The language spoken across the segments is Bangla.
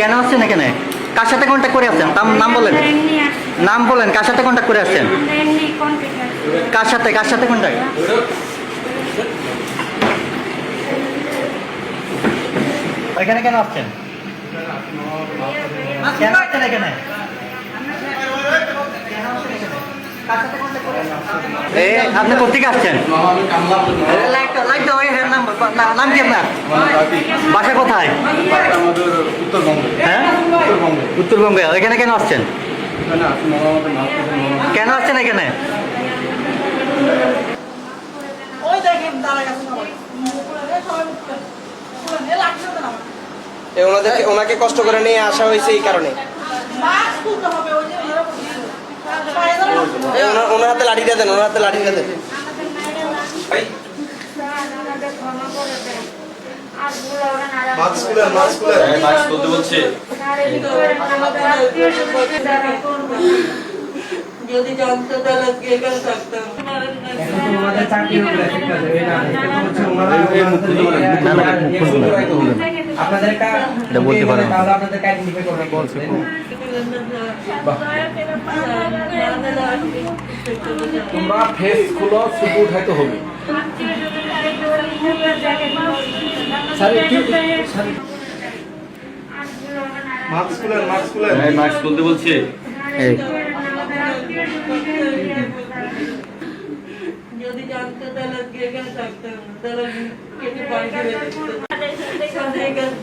কেন আসছেন এখানে? কার সাথে কন্ট্যাক্ট করে আসছেন? তার নাম বলেন। নাম বলেন কার সাথে কন্ট্যাক্ট করে আসছি। কার সাথে কার সাথে কন্ট্যাক্ট এখানে কেন আসছেন? কেন আসছেন এখানে? আপনি কোথেকে আসছেন? নাম কি আপনার? বাসা কোথায়? হ্যাঁ? উত্তরবঙ্গে। এখানে কেন আসছেন? কেন আসছেন এখানে? ওনাদেরকে ওনাকে কষ্ট করে নিয়ে আসা হয়েছে এই কারণে। ওনার- ওনার হাতে লাঠিটা দেন ওনার হাতে লাঠিটা দেন। আমাদের ক্ষমা করে দেন। আর ভুল হবে না মাস্ক করব যদি জানতো তাহলে থাকতাম। আপনাদের এটা বলতে পারেন। তাহলে আপনাদের আইডেন্টিফাই করবে বলছে তোমরা ফেস খুলো শুধু উঠাইতে হবে আত্মীয় স্বজনকে দৌড়ে জ্যাকেট স্যার, একটু- আর ভুল হবে না আর মাস্ক মাস্ক বলছে এই আমাদের আত্মীয় স্বজনকে যদি জানতো তাহলে আজকে থাকতাম তাহলে কেটে বাড়ি ফিরে যেতাম। কাঁধে কাঁধ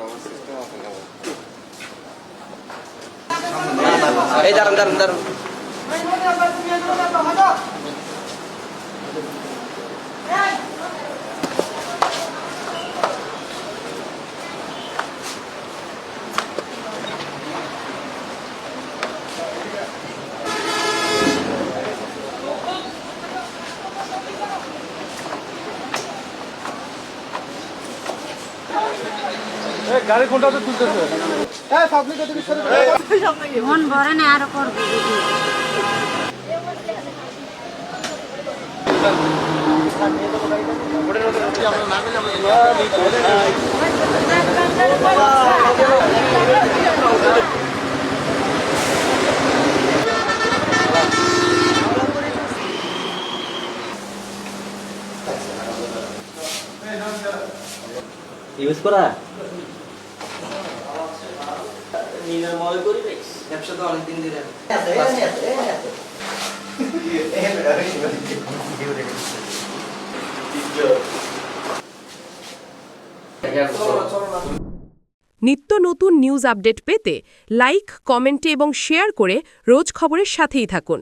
তো কাজ করে খাইতে করতেছে তারা তো দুটো এই দাঁড়ান দাঁড়ান দাঁড়ান গাড়ি কোনটাতে তুলতেছে মন ভরে না আরও করব ইউজ করা? ব্যবসা তো অনেকদিন ধরে নিত্য নতুন নিউজ আপডেট পেতে লাইক কমেন্টে এবং শেয়ার করে রোজ খবরের সাথেই থাকুন।